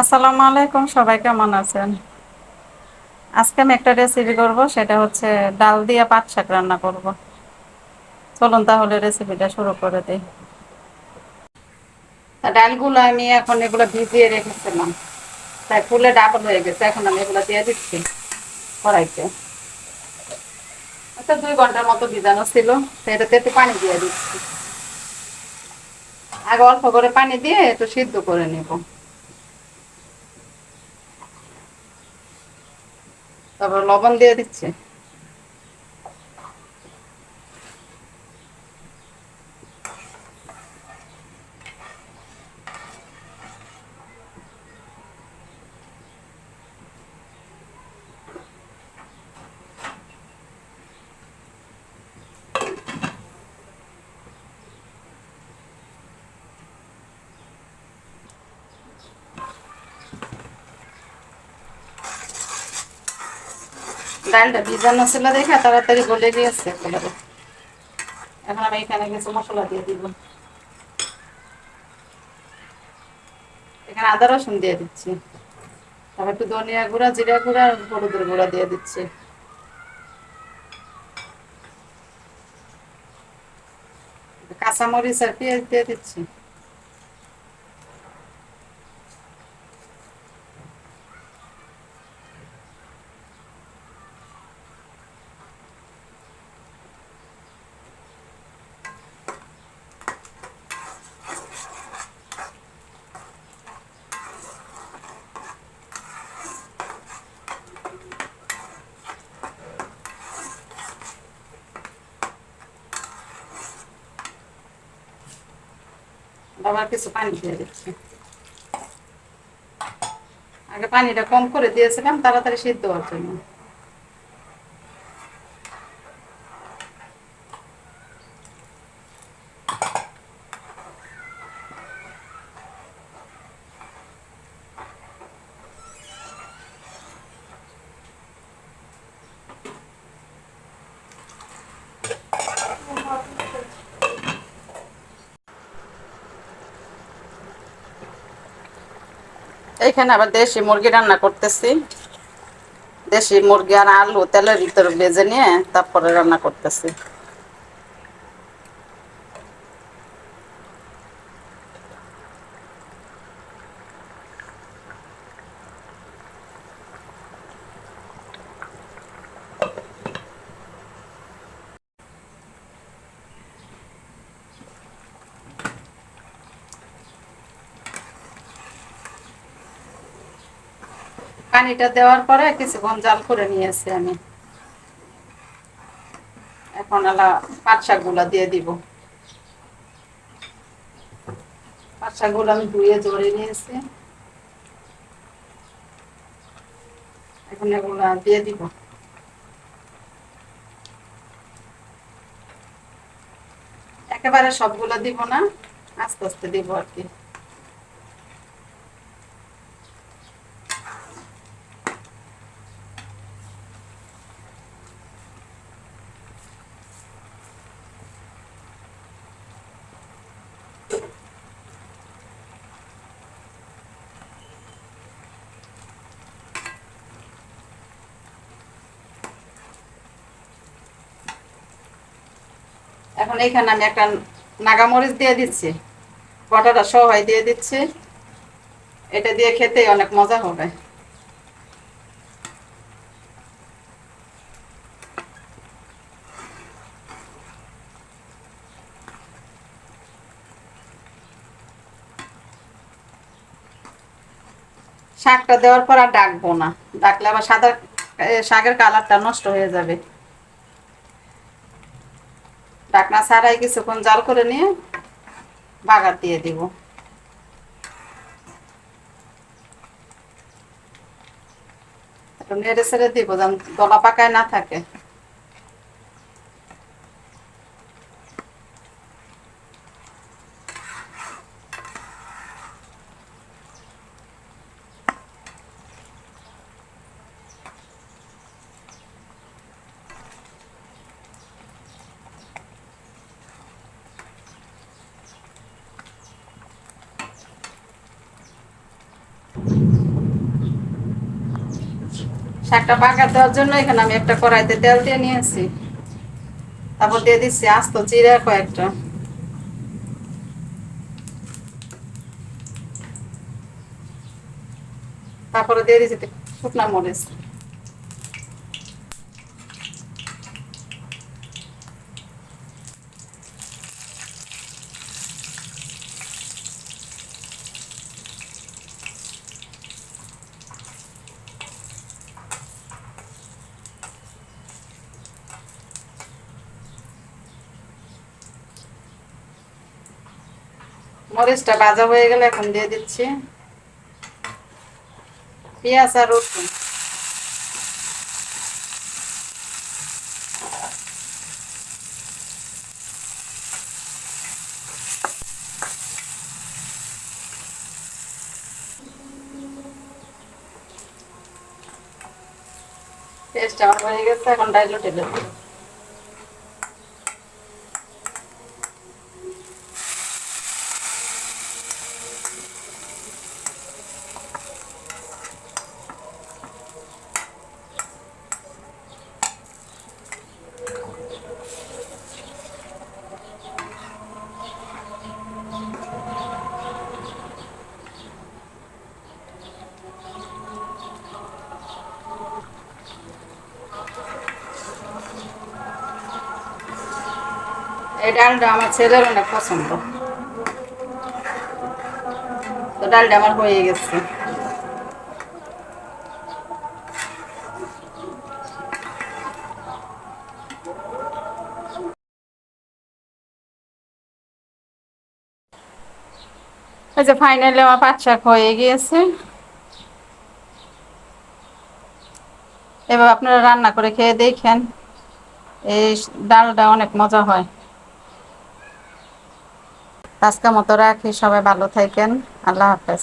আসসালামু আলাইকুম, সবাই কেমন আছেন? আজকে আমি একটা রেসিপি করব, সেটা হচ্ছে ডাল দিয়ে পাট শাক রান্না করব। চলুন তাহলে রেসিপিটা শুরু করে দিই। ডালগুলো আমি এখন এগুলো ভিজিয়ে রেখেছিলাম। তাই ফুলে ডাবল হয়ে গেছে, এখন আমি এগুলো দিয়ে দিচ্ছি কড়াইতে। আচ্ছা দুই ঘণ্টার মতো ভিজানো ছিল এটাতে একটু পানি দিয়ে দিচ্ছি। আগে অল্প করে পানি দিয়ে একটু সিদ্ধ করে নেব। তারপর লবণ দিয়ে দিচ্ছি। ডালটা ভিজানো ছিল দেখে তাড়াতাড়ি গলে গিয়েছে। এখন আমি এখানে কিছু মশলা দিয়ে দিব। এখানে আদা রসুন দিয়ে দিচ্ছি। তারপর একটু ধনিয়া গুঁড়া, জিরা গুঁড়া আর হলুদের গুঁড়া দিয়ে দিচ্ছি। কাঁচামরিচ আর পেঁয়াজ দিয়ে দিচ্ছি। আবার কিছু পানি দিয়ে দিচ্ছি। আগে পানিটা কম করে দিয়েছিলাম তাড়াতাড়ি সিদ্ধ হওয়ার জন্য। এইখানে আবার দেশি মুরগি রান্না করতেছি। দেশি মুরগি আর আলু তেলের ভিতরে ভেজে নিয়ে তারপরে রান্না করতেছি। পানিটা দেওয়ার পরে কিছুক্ষণ জাল করে নিয়েছি আমি। এখন আলা পাট শাকগুলা দিয়ে দিব। পাট শাকগুলো আমি ধুয়ে জড়ে নিয়েছি। এখন এগুলা দিয়ে দিব। একেবারে সবগুলো দিব না, আস্তে আস্তে দিব আর কি। এখন এইখানে আমি একটা নাগামরিচ দিয়ে দিচ্ছি। বটাটা সবাই দিয়ে দিচ্ছি। এটা দিয়ে খেতে অনেক মজা হবে। শাকটা দেওয়ার পর আর ডাকবো না। ডাকলে আবার সাদা শাকের কালারটা নষ্ট হয়ে যাবে। ডাকনা ছাড়াই কিছুক্ষণ জাল করে নিয়ে বাগার দিয়ে দিব। নেড়ে ছেড়ে দিব, যেন গলা পাকায় না থাকে। শাকটা পাকা দেওয়ার জন্য এখানে আমি একটা কড়াইতে তেল দিয়ে নিয়েছি। তারপর দিয়ে দিচ্ছি আস্ত জিরা কয়েকটা। তারপরে দিয়ে দিচ্ছি শুকনা মরিচ। মরিচটা ভাজা হয়ে গেলে এখন দিয়ে দিচ্ছি। পেঁয়াজ আর রসুন। পেস্ট আমার হয়ে গেছে, এখন ডাইল উঠে দেবো। এই ডালটা আমার অনেক পছন্দ। তো ডালটা আমার হয়ে গেছে। যে ফাইনালি আমার পাট শাক হয়ে গিয়েছে। এবার আপনারা রান্না করে খেয়ে দেখেন, এই ডালটা অনেক মজা হয়। আজকের মতো রাখি সবাই ভালো থাকেন। আল্লাহ হাফেজ।